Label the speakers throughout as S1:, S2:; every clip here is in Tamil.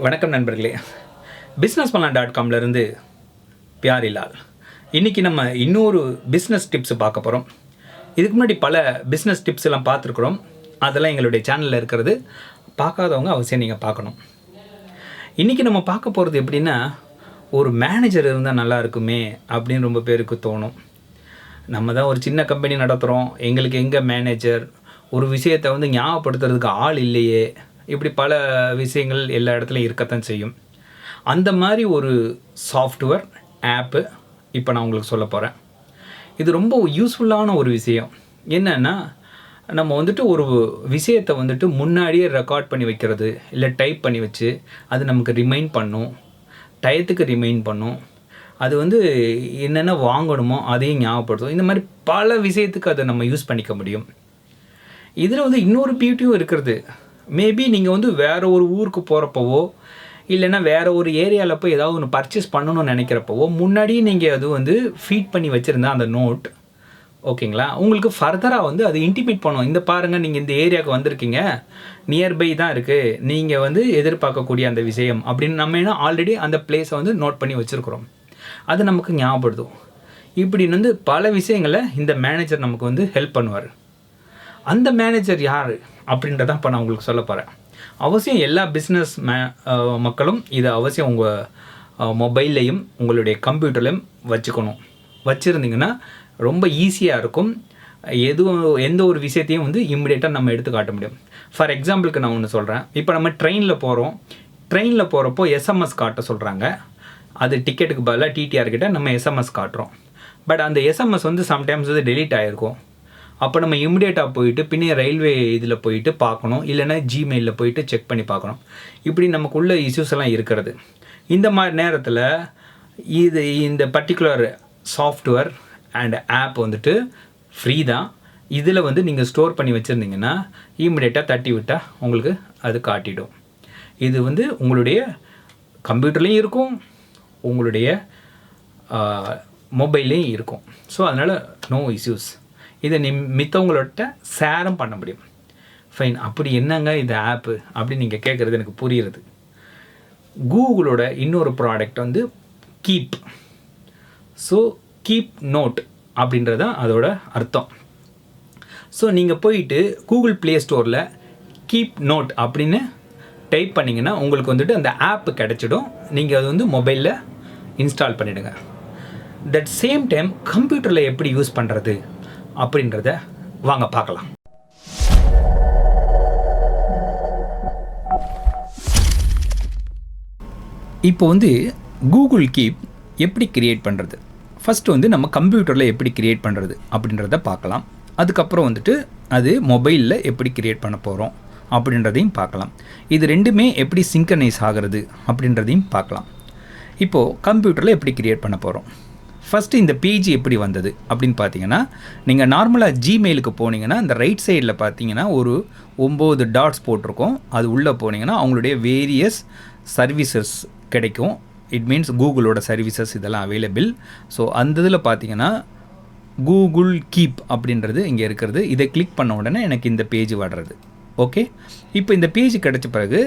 S1: வணக்கம் நண்பர்களே. பிஸ்னஸ் பண்ணலாம் டாட் காம்லேருந்து பியாரிலால் இன்றைக்கி நம்ம இன்னொரு பிஸ்னஸ் டிப்ஸ் பார்க்க போகிறோம் இதுக்கு முன்னாடி பல பிஸ்னஸ் டிப்ஸ் எல்லாம் பார்த்துருக்குறோம். அதெல்லாம் எங்களுடைய சேனலில் இருக்கிறது. பார்க்காதவங்க அவசியம் நீங்கள் பார்க்கணும். இன்றைக்கி நம்ம பார்க்க போகிறது எப்படின்னா ஒரு மேனேஜர் இருந்தால் நல்லா இருக்குமே அப்படின்னு ரொம்ப பேருக்கு தோணும். நம்ம தான் ஒரு சின்ன கம்பெனி நடத்துகிறோம் எங்களுக்கு எங்கே மேனேஜர் ஒரு விஷயத்தை வந்து ஞாபகப்படுத்துறதுக்கு ஆள் இல்லையே. இப்படி பல விஷயங்கள் எல்லா இடத்துலையும் இருக்கத்தான் செய்யும். அந்த மாதிரி ஒரு சாஃப்ட்வேர் ஆப்பு இப்போ நான் உங்களுக்கு சொல்ல போகிறேன் இது ரொம்ப யூஸ்ஃபுல்லான ஒரு விஷயம். என்னென்னா நம்ம வந்துட்டு ஒரு விஷயத்தை வந்துட்டு முன்னாடியே ரெக்கார்ட் பண்ணி வைக்கிறது இல்லை டைப் பண்ணி வச்சு அது நமக்கு ரிமைண்ட் பண்ணும். டயத்துக்கு ரிமைண்ட் பண்ணும். அது வந்து என்னென்ன வாங்கணுமோ அதையும் ஞாபகப்படுத்தும். இந்த மாதிரி பல விஷயத்துக்கு அதை நம்ம யூஸ் பண்ணிக்க முடியும். இதில் வந்து இன்னொரு பியூட்டியும் இருக்கிறது. மேபி நீங்கள் வந்து வேறு ஒரு ஊருக்கு போகிறப்பவோ இல்லைன்னா வேறு ஒரு ஏரியாவில் போய் ஏதாவது ஒன்று பர்ச்சேஸ் பண்ணணும்னு நினைக்கிறப்பவோ முன்னாடியே நீங்கள் அது வந்து ஃபீட் பண்ணி வச்சுருந்தா அந்த நோட் ஓகேங்களா உங்களுக்கு ஃபர்தராக வந்து அது இன்டிமேட் பண்ணும். இந்த பாருங்கள் நீங்கள் இந்த ஏரியாவுக்கு வந்திருக்கீங்க. நியர்பை தான் இருக்குது நீங்கள் வந்து எதிர்பார்க்கக்கூடிய அந்த விஷயம் அப்படின்னு நம்ம என்ன ஆல்ரெடி அந்த பிளேஸை வந்து நோட் பண்ணி வச்சுருக்குறோம். அது நமக்கு ஞாபகப்படுத்தும். இப்படி வந்து பல விஷயங்களை இந்த மேனேஜர் நமக்கு வந்து ஹெல்ப் பண்ணுவார். அந்த மேனேஜர் யார் அப்படின்றதான் இப்போ நான் உங்களுக்கு சொல்ல போகிறேன் அவசியம் எல்லா பிஸ்னஸ் மே மக்களும் இதை அவசியம் உங்கள் மொபைல்லையும் உங்களுடைய கம்ப்யூட்டர்லையும் வச்சுக்கணும். வச்சுருந்தீங்கன்னா ரொம்ப ஈஸியாக இருக்கும். எதுவும் எந்த ஒரு விஷயத்தையும் வந்து இம்மிடியேட்டாக நம்ம எடுத்து காட்ட முடியும். ஃபார் எக்ஸாம்பிளுக்கு நான் ஒன்று சொல்கிறேன் இப்போ நம்ம ட்ரெயினில் போகிறோம் ட்ரெயினில் போகிறப்போ எஸ்எம்எஸ் காட்ட சொல்கிறாங்க அது டிக்கெட்டுக்கு பதிலாக டிடிஆர் கிட்ட நம்ம எஸ்எம்எஸ் காட்டுறோம். பட் அந்த எஸ்எம்எஸ் வந்து சம்டைம்ஸ் வந்து டெலீட் ஆகிருக்கும் அப்போ நம்ம இமிடியேட்டாக போயிட்டு பின்னே ரயில்வே இதில் போயிட்டு பார்க்கணும். இல்லைன்னா ஜிமெயிலில் போயிட்டு செக் பண்ணி பார்க்கணும். இப்படி நமக்குள்ள இஷ்யூஸ் எல்லாம் இருக்கிறது. இந்த மாதிரி நேரத்தில் இது இந்த பர்டிகுலர் சாஃப்ட்வேர் அண்ட் ஆப் வந்துட்டு ஃப்ரீ தான். இதில் வந்து நீங்கள் ஸ்டோர் பண்ணி வச்சுருந்தீங்கன்னா இமிடியேட்டாக தட்டி விட்டால் உங்களுக்கு அது காட்டிடும். இது வந்து உங்களுடைய கம்ப்யூட்டர்லேயும் இருக்கும். உங்களுடைய மொபைல்லையும் இருக்கும். ஸோ அதனால் நோ இஷ்யூஸ் இதை நிம் மித்தவங்களோட சேரும் பண்ண முடியும். ஃபைன் அப்படி என்னங்க இந்த ஆப்பு அப்படின்னு நீங்கள் கேட்குறது எனக்கு புரியுறது. கூகுளோட இன்னொரு ப்ராடக்ட் வந்து கீப் ஸோ கீப் நோட் அப்படின்றது தான் அதோட அர்த்தம். ஸோ நீங்கள் போயிட்டு கூகுள் ப்ளே ஸ்டோரில் கீப் நோட் அப்படின்னு டைப் பண்ணிங்கன்னா உங்களுக்கு வந்துட்டு அந்த ஆப் கிடச்சிடும். நீங்கள் அது வந்து மொபைலில் இன்ஸ்டால் பண்ணிவிடுங்க தட் சேம் டைம் கம்ப்யூட்டரில் எப்படி யூஸ் பண்ணுறது அப்படின்றத வாங்க பார்க்கலாம். இப்போ வந்து கூகுள் கீப் எப்படி கிரியேட் பண்ணுறது ஃபஸ்ட்டு வந்து நம்ம கம்ப்யூட்டரில் எப்படி கிரியேட் பண்ணுறது அப்படின்றத பார்க்கலாம். அதுக்கப்புறம் வந்துட்டு அது மொபைலில் எப்படி கிரியேட் பண்ண போகிறோம் அப்படின்றதையும் பார்க்கலாம். இது ரெண்டுமே எப்படி சிங்கனைஸ் ஆகிறது அப்படின்றதையும் பார்க்கலாம். இப்போது கம்ப்யூட்டரில் எப்படி கிரியேட் பண்ண போகிறோம் ஃபஸ்ட்டு இந்த பேஜ் எப்படி வந்தது அப்படின்னு பார்த்தீங்கன்னா நீங்கள் நார்மலாக ஜிமெயிலுக்கு போனீங்கன்னா இந்த ரைட் சைடில் பார்த்தீங்கன்னா ஒரு ஒம்பது டாட்ஸ் போட்டிருக்கோம். அது உள்ளே போனீங்கன்னா அவங்களுடைய வேரியஸ் சர்வீசஸ் கிடைக்கும். இட் மீன்ஸ் கூகுளோட சர்வீசஸ் இதெல்லாம் அவைலபிள் ஸோ அந்த இதில் பார்த்தீங்கன்னா கூகுள் கீப் அப்படின்றது இங்கே இருக்கிறது. இதை கிளிக் பண்ண உடனே எனக்கு இந்த பேஜ் வர்றது. ஓகே இப்போ இந்த பேஜ் கிடைச்ச பிறகு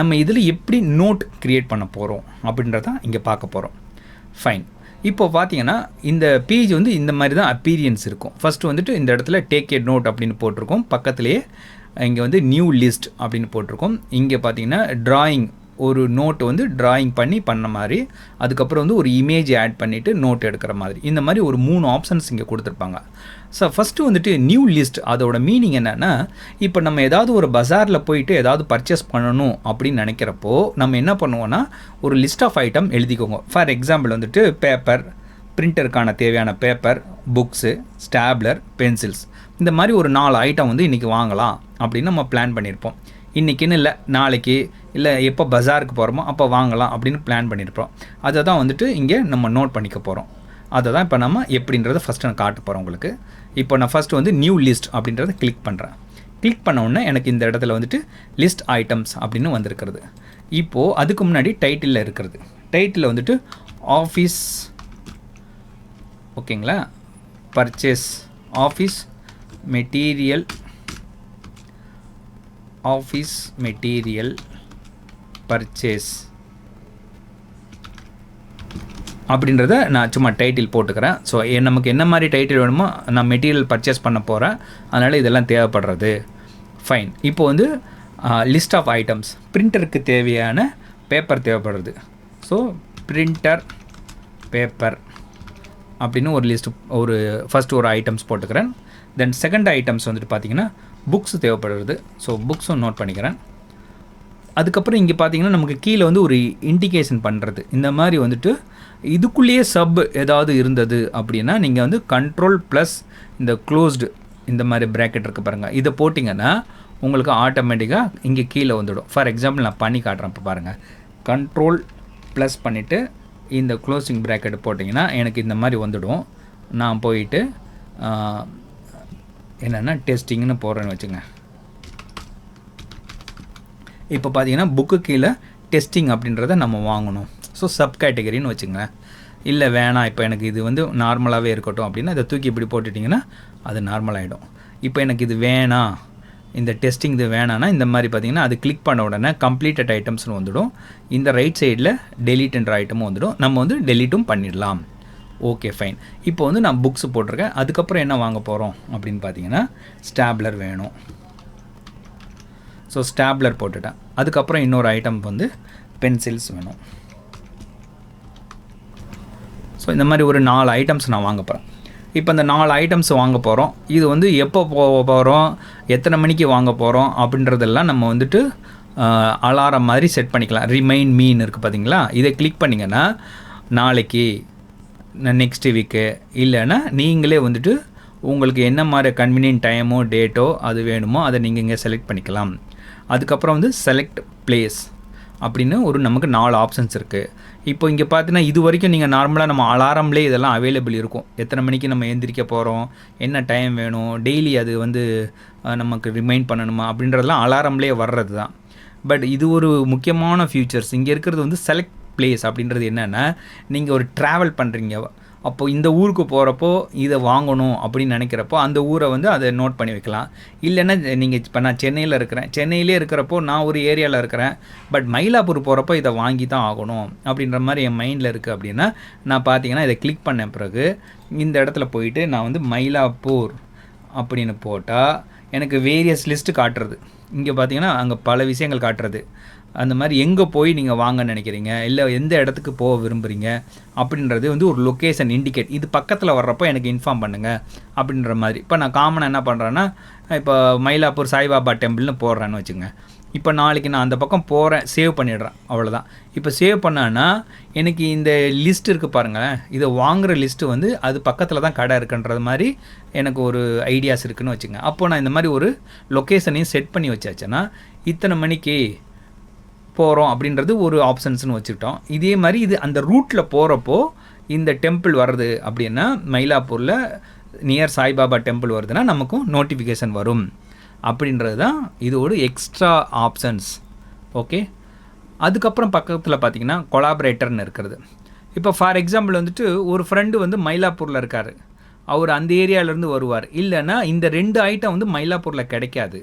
S1: நம்ம இதில் எப்படி நோட் க்ரியேட் பண்ண போகிறோம் அப்படின்றதான் இங்கே பார்க்க போகிறோம் ஃபைன் இப்போ பார்த்தீங்கன்னா இந்த பேஜ் வந்து இந்த மாதிரி தான் அப்பீரியன்ஸ் இருக்கும். ஃபஸ்ட்டு வந்துட்டு இந்த இடத்துல டேக் ஏ நோட் அப்படின்னு போட்டிருக்கோம். பக்கத்துலேயே இங்கே வந்து நியூ லிஸ்ட் அப்படின்னு போட்டிருக்கோம். இங்கே பார்த்தீங்கன்னா ட்ராயிங் ஒரு நோட் வந்து ட்ராயிங் பண்ணி பண்ண மாதிரி அதுக்கப்புறம் வந்து ஒரு இமேஜ் ஆட் பண்ணிவிட்டு நோட் எடுக்கிற மாதிரி. இந்த மாதிரி ஒரு மூணு ஆப்ஷன்ஸ் இங்கே கொடுத்துருப்பாங்க. ஸோ ஃபஸ்ட்டு வந்துட்டு நியூ லிஸ்ட் அதோட மீனிங் என்னென்னா இப்போ நம்ம ஏதாவது ஒரு பஜாரில் போயிட்டு ஏதாவது பர்ச்சேஸ் பண்ணணும் அப்படின்னு நினைக்கிறப்போ நம்ம என்ன பண்ணுவோன்னா ஒரு லிஸ்ட் ஆஃப் ஐட்டம் எழுதிக்கோங்க. ஃபார் எக்ஸாம்பிள் வந்துட்டு பேப்பர் பிரிண்டருக்கான தேவையான பேப்பர் புக்ஸு ஸ்டாப்லர் பென்சில்ஸ் இந்த மாதிரி ஒரு நாலு ஐட்டம் வந்து இன்றைக்கி வாங்கலாம் அப்படின்னு நம்ம பிளான் பண்ணியிருப்போம் இன்றைக்கின்னு இல்லை நாளைக்கு இல்லை எப்போ பஜாருக்கு போகிறோமோ அப்போ வாங்கலாம் அப்படின்னு பிளான் பண்ணியிருப்போம் அதை தான் வந்துட்டு இங்கே நம்ம நோட் பண்ணிக்க போகிறோம் அதை தான் இப்போ நம்ம எப்படின்றத ஃபஸ்ட்டு நான் காட்ட போகிறோம் உங்களுக்கு. இப்போ நான் ஃபஸ்ட்டு வந்து நியூ லிஸ்ட் அப்படின்றத கிளிக் பண்ணுறேன் கிளிக் பண்ண எனக்கு இந்த இடத்துல வந்துட்டு லிஸ்ட் ஐட்டம்ஸ் அப்படின்னு வந்திருக்கிறது. இப்போது அதுக்கு முன்னாடி டைட்டிலில் இருக்கிறது. டைட்டிலில் வந்துட்டு ஆஃபீஸ் ஓகேங்களா purchase office material office material purchase அப்படின்றத நான் சும்மா டைட்டில் போட்டுக்கிறேன். ஸோ நமக்கு என்ன மாதிரி டைட்டில் வேணுமோ நான் மெட்டீரியல் பர்ச்சேஸ் பண்ண போகிறேன் அதனால் இதெல்லாம் தேவைப்படுறது. ஃபைன் இப்போ வந்து லிஸ்ட் ஆஃப் ஐட்டம்ஸ் பிரிண்டருக்கு தேவையான பேப்பர் தேவைப்படுறது ஸோ பிரிண்டர் பேப்பர் அப்படின்னு ஒரு லிஸ்ட் ஒரு ஃபஸ்ட் ஒரு ஐட்டம்ஸ் போட்டுக்கிறேன். தென் செகண்ட் ஐட்டம்ஸ் வந்துட்டு பார்த்திங்கன்னா புக்ஸ் தேவைப்படுறது. ஸோ புக்ஸும் நோட் பண்ணிக்கிறேன். அதுக்கப்புறம் இங்கே பார்த்தீங்கன்னா நமக்கு கீழே வந்து ஒரு இண்டிகேஷன் பண்ணுறது இந்த மாதிரி வந்துட்டு இதுக்குள்ளேயே சப் ஏதாவது இருந்தது அப்படின்னா நீங்கள் வந்து கண்ட்ரோல் ப்ளஸ் இந்த க்ளோஸ்டு இந்த மாதிரி ப்ராக்கெட் இருக்குது பாருங்கள் இதை போட்டிங்கன்னா உங்களுக்கு ஆட்டோமேட்டிக்காக இங்கே கீழே வந்துடும். ஃபார் எக்ஸாம்பிள் நான் பண்ணி காட்டுறேன் இப்போ பாருங்கள் கண்ட்ரோல் ப்ளஸ் பண்ணிவிட்டு இந்த க்ளோசிங் ப்ராக்கெட் போட்டிங்கன்னா எனக்கு இந்த மாதிரி வந்துடும். நான் போயிட்டு என்னென்னா டெஸ்டிங்னு போடுறேன்னு வச்சுங்க. இப்போ பார்த்தீங்கன்னா புக்கு கீழே டெஸ்டிங் அப்படின்றத நம்ம வாங்கணும். ஸோ சப் கேட்டகரின்னு வச்சுங்களேன். இல்லை வேணாம் இப்போ எனக்கு இது வந்து நார்மலாகவே இருக்கட்டும் அப்படின்னா இதை தூக்கி இப்படி போட்டுட்டிங்கன்னா அது நார்மலாகிடும் இப்போ எனக்கு இது வேணாம் இந்த டெஸ்டிங் இது வேணான்னா இந்த மாதிரி பார்த்தீங்கன்னா அது கிளிக் பண்ண உடனே கம்ப்ளீட்டட் ஐட்டம்ஸ்னு வந்துடும். இந்த ரைட் சைடில் டெலிட்ன்ற ஐட்டமும் வந்துடும். நம்ம வந்து டெலிட்டும் பண்ணிடலாம். ஓகே ஃபைன் இப்போ வந்து நான் புக்ஸ் போட்டிருக்கேன். அதுக்கப்புறம் என்ன வாங்க போகிறோம் அப்படின்னு பார்த்தீங்கன்னா ஸ்டாப்லர் வேணும். ஸோ ஸ்டாப்லர் போட்டுட்டேன். அதுக்கப்புறம் இன்னொரு ஐட்டம் வந்து பென்சில்ஸ் வேணும். ஸோ இந்த மாதிரி ஒரு நாலு ஐட்டம்ஸ் நான் வாங்க போகிறேன் இப்போ இந்த நாலு ஐட்டம்ஸ் வாங்க போகிறோம் இது வந்து எப்போ போக போகிறோம் எத்தனை மணிக்கு வாங்க போகிறோம் அப்படின்றதெல்லாம் நம்ம வந்துட்டு அலாரம் மாதிரி செட் பண்ணிக்கலாம். ரிமைன் மீன் இருக்குது பார்த்தீங்களா இதை கிளிக் பண்ணிங்கன்னா நாளைக்கு நெக்ஸ்ட் வீக்கு இல்லைன்னா நீங்களே வந்துட்டு உங்களுக்கு என்ன மாதிரி கன்வீனியன்ட் டைமோ டேட்டோ அது வேணுமோ அதை நீங்கள் இங்கே செலக்ட் பண்ணிக்கலாம். அதுக்கப்புறம் வந்து செலக்ட் பிளேஸ் அப்படின்னு ஒரு நமக்கு நாலு ஆப்ஷன்ஸ் இருக்குது இப்போ இங்கே பார்த்தீங்கன்னா இது வரைக்கும் நீங்கள் நார்மலாக நம்ம அலாரம்லேயே இதெல்லாம் அவைலபிள் இருக்கும். எத்தனை மணிக்கு நம்ம எந்திரிக்க போகிறோம் என்ன டைம் வேணும்? டெய்லி அது வந்து நமக்கு ரிமைண்ட் பண்ணணுமா? அப்படின்றதெல்லாம் அலாரம்லேயே வர்றது தான் பட் இது ஒரு முக்கியமான ஃபியூச்சர்ஸ் இங்கே இருக்கிறது வந்து செலக்ட் பிளேஸ் அப்படின்றது என்னென்னா நீங்கள் ஒரு ட்ராவல் பண்ணுறீங்க அப்போது இந்த ஊருக்கு போகிறப்போ இதை வாங்கணும் அப்படின்னு நினைக்கிறப்போ அந்த ஊரை வந்து அதை நோட் பண்ணி வைக்கலாம். இல்லைன்னா நீங்கள் இப்போ நான் சென்னையில் இருக்கிறேன். சென்னையிலே இருக்கிறப்போ நான் ஒரு ஏரியாவில் இருக்கிறேன். பட் மயிலாப்பூர் போகிறப்போ இதை வாங்கி தான் ஆகணும் அப்படின்ற மாதிரி என் மைண்டில் இருக்குது அப்படின்னா நான் பார்த்தீங்கன்னா இதை கிளிக் பண்ண பிறகு இந்த இடத்துல போயிட்டு நான் வந்து மயிலாப்பூர் அப்படின்னு போட்டால் எனக்கு வேரியஸ் லிஸ்ட்டு காட்டுறது. இங்கே பார்த்தீங்கன்னா அங்கே பல விஷயங்கள் காட்டுறது. அந்த மாதிரி எங்கே போய் நீங்கள் வாங்க நினைக்கிறீங்க? இல்லை எந்த இடத்துக்கு போக விரும்புகிறீங்க அப்படின்றது வந்து ஒரு லொக்கேஷன் இண்டிகேட் இது பக்கத்தில் வர்றப்போ எனக்கு இன்ஃபார்ம் பண்ணுங்கள் அப்படின்ற மாதிரி. இப்போ நான் காமனாக என்ன பண்ணுறேன்னா இப்போ மயிலாப்பூர் சாய்பாபா டெம்பிள்னு போடுறேன்னு வச்சுங்க இப்போ நாளைக்கு நான் அந்த பக்கம் போகிறேன் சேவ் பண்ணிடுறேன் அவ்வளோதான் இப்போ சேவ் பண்ணேன்னா எனக்கு இந்த லிஸ்ட் இருக்குது பாருங்களேன். இதை வாங்குகிற லிஸ்ட்டு வந்து அது பக்கத்தில் தான் கடை இருக்குன்றது மாதிரி எனக்கு ஒரு ஐடியாஸ் இருக்குதுன்னு வச்சுங்க அப்போது நான் இந்த மாதிரி ஒரு லொக்கேஷனையும் செட் பண்ணி வச்சாச்சுன்னா இத்தனை மணிக்கு போகிறோம் அப்படின்றது ஒரு ஆப்ஷன்ஸ்னு வச்சுக்கிட்டோம். இதே மாதிரி இது அந்த ரூட்டில் போகிறப்போ இந்த டெம்பிள் வருது அப்படின்னா மயிலாப்பூரில் நியர் சாய்பாபா டெம்பிள் வருதுன்னா நமக்கும் நோட்டிஃபிகேஷன் வரும். அப்படின்றது தான் இது ஒரு எக்ஸ்ட்ரா ஆப்ஷன்ஸ் ஓகே அதுக்கப்புறம் பக்கத்தில் பார்த்தீங்கன்னா கொலாபரேட்டர்னு இருக்கிறது. இப்போ ஃபார் எக்ஸாம்பிள் வந்துட்டு ஒரு ஃப்ரெண்டு வந்து மயிலாப்பூரில் இருக்கார். அவர் அந்த ஏரியாவிலேருந்து வருவார். இல்லைன்னா இந்த ரெண்டு ஐட்டம் வந்து மயிலாப்பூரில் கிடைக்காது.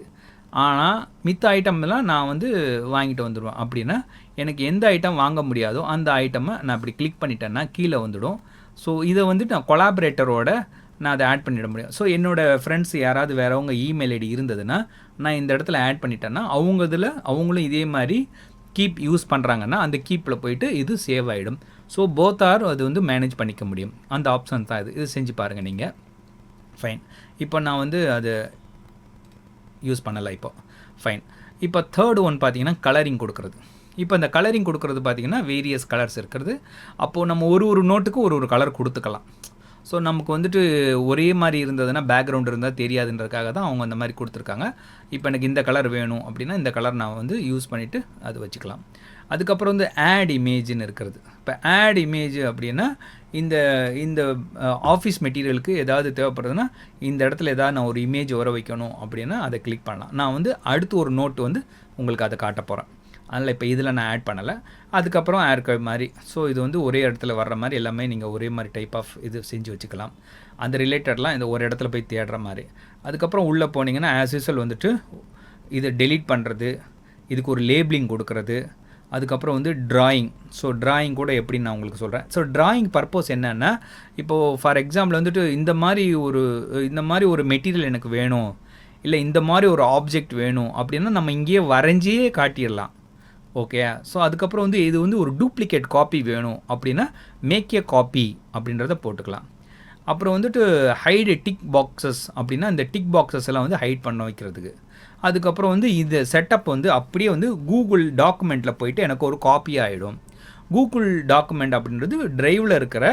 S1: ஆனால் மித்த ஐட்டம்லாம் நான் வந்து வாங்கிட்டு வந்துடுவேன் அப்படின்னா எனக்கு எந்த ஐட்டம் வாங்க முடியாதோ அந்த ஐட்டமை நான் இப்படி கிளிக் பண்ணிட்டேன்னா கீழே வந்துடும். ஸோ இதை வந்துட்டு நான் கொலாபரேட்டரோட நான் அதை ஆட் பண்ணிட முடியும். ஸோ என்னோடய ஃப்ரெண்ட்ஸ் யாராவது வேறவங்க இமெயில் ஐடி இருந்ததுன்னா நான் இந்த இடத்துல ஆட் பண்ணிட்டேன்னா அவங்க இதில் அவங்களும் இதே மாதிரி கீப் யூஸ் பண்ணுறாங்கன்னா அந்த கீப்பில் போயிட்டு இது சேவ் ஆகிடும் ஸோ போத் ஆர் அது வந்து மேனேஜ் பண்ணிக்க முடியும். அந்த ஆப்ஷன் தான் இது. இது செஞ்சு பாருங்கள் நீங்கள் ஃபைன் இப்போ நான் வந்து அது யூஸ் பண்ணலை இப்போ. ஃபைன் இப்போ தேர்ட் ஒன் பார்த்தீங்கன்னா கலரிங் கொடுக்குறது. இப்போ இந்த கலரிங் கொடுக்குறது பார்த்தீங்கன்னா வேரியஸ் கலர்ஸ் இருக்கிறது. அப்போது நம்ம ஒரு ஒரு நோட்டுக்கும் ஒரு ஒரு கலர் கொடுத்துக்கலாம். ஸோ நமக்கு வந்துட்டு ஒரே மாதிரி இருந்ததுன்னா பேக்ரவுண்ட் இருந்தால் தெரியாதுன்றதுக்காக தான் அவங்க அந்த மாதிரி கொடுத்துருக்காங்க. இப்போ எனக்கு இந்த கலர் வேணும் அப்படின்னா இந்த கலர் நான் வந்து யூஸ் பண்ணிவிட்டு அது வச்சுக்கலாம். அதுக்கப்புறம் வந்து ஆட் இமேஜ்னு இருக்கிறது. இப்போ ஆட் இமேஜ் அப்படின்னா இந்த இந்த ஆஃபீஸ் மெட்டீரியலுக்கு ஏதாவது தேவைப்படுதுன்னா இந்த இடத்துல ஏதாவது நான் ஒரு இமேஜ் வர வைக்கணும் அப்படின்னா அதை கிளிக் பண்ணலாம். நான் வந்து அடுத்து ஒரு நோட்டு வந்து உங்களுக்கு அதை காட்ட போகிறேன் அதனால் இப்போ இதில் நான் ஆட் பண்ணலை. அதுக்கப்புறம் ஏர் ஏர்கை மாதிரி. ஸோ இது வந்து ஒரே இடத்துல வர்ற மாதிரி எல்லாமே நீங்கள் ஒரே மாதிரி டைப் ஆஃப் இது செஞ்சு வச்சுக்கலாம். அந்த ரிலேட்டட்லாம் இந்த ஒரு இடத்துல போய் தேடுற மாதிரி. அதுக்கப்புறம் உள்ளே போனீங்கன்னா ஆஸ் யூஸ்வல் வந்துட்டு இதை டெலீட் பண்ணுறது இதுக்கு ஒரு லேபிளிங் கொடுக்கறது அதுக்கப்புறம் வந்து ட்ராயிங் ஸோ ட்ராயிங் கூட எப்படி நான் உங்களுக்கு சொல்கிறேன் ஸோ ட்ராயிங் பர்பஸ் என்னென்னா இப்போது ஃபார் எக்ஸாம்பிள் வந்துட்டு இந்த மாதிரி ஒரு இந்த மாதிரி ஒரு மெட்டீரியல் எனக்கு வேணும் இல்லை இந்த மாதிரி ஒரு ஆப்ஜெக்ட் வேணும் அப்படின்னா நம்ம இங்கேயே வரைஞ்சியே காட்டிடலாம். ஓகே ஸோ அதுக்கப்புறம் வந்து இது வந்து ஒரு டூப்ளிகேட் காப்பி வேணும் அப்படின்னா மேக் ஏ காப்பி அப்படின்றத போட்டுக்கலாம். அப்புறம் வந்துட்டு ஹைடு டிக் பாக்ஸஸ் அப்படின்னா இந்த டிக் பாக்ஸஸ் எல்லாம் வந்து ஹைட் பண்ண வைக்கிறதுக்கு. அதுக்கப்புறம் வந்து இந்த செட்டப் வந்து அப்படியே வந்து கூகுள் டாக்குமெண்ட்டில் போயிட்டு எனக்கு ஒரு காப்பி ஆகிடும் கூகுள் டாக்குமெண்ட் அப்படின்றது ட்ரைவில் இருக்கிற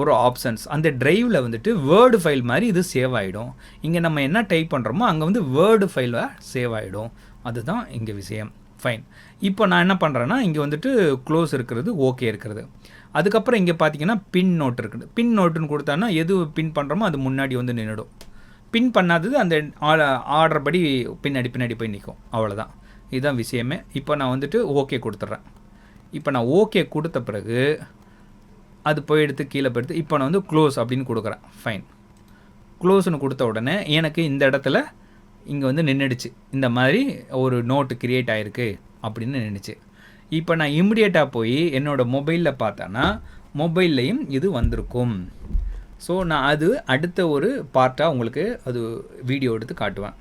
S1: ஒரு ஆப்ஷன்ஸ் அந்த ட்ரைவில் வந்துட்டு வேர்டு ஃபைல் மாதிரி இது சேவ் ஆகிடும் இங்கே நம்ம என்ன டைப் பண்ணுறோமோ அங்கே வந்து வேர்டு ஃபைலில் சேவ் ஆகிடும் அதுதான் இங்கே விஷயம். ஃபைன் இப்போ நான் என்ன பண்ணுறேன்னா இங்கே வந்துட்டு க்ளோஸ் இருக்கிறது ஓகே இருக்கிறது. அதுக்கப்புறம் இங்கே பார்த்தீங்கன்னா பின் நோட் இருக்குது. பின் நோட்டுன்னு கொடுத்தான்னா எது பின் பண்ணுறோமோ அது முன்னாடி வந்து நின்றுடும் பின் பண்ணாதது அந்த ஆர்டர் படி பின்னாடி பின்னாடி போய் நிற்கும் அவ்வளோதான் இதுதான் விஷயமே. இப்போ நான் வந்துட்டு ஓகே கொடுத்துட்றேன். இப்போ நான் ஓகே கொடுத்த பிறகு அது போய் எடுத்து கீழே போயிடுத்து இப்போ நான் வந்து க்ளோஸ் அப்படின்னு கொடுக்குறேன். ஃபைன் க்ளோஸ்னு கொடுத்த உடனே எனக்கு இந்த இடத்துல இங்கே வந்து நின்றுடுச்சு இந்த மாதிரி ஒரு நோட்டு க்ரியேட் ஆகிருக்கு அப்படின்னு நினச்சி இப்போ நான் இம்மிடியேட்டாக போய் என்னோடய மொபைலில் பார்த்தேன்னா மொபைல்லையும் இது வந்திருக்கும். ஸோ நான் அது அடுத்த ஒரு பார்ட்டாக உங்களுக்கு அது வீடியோ எடுத்து காட்டுவேன்.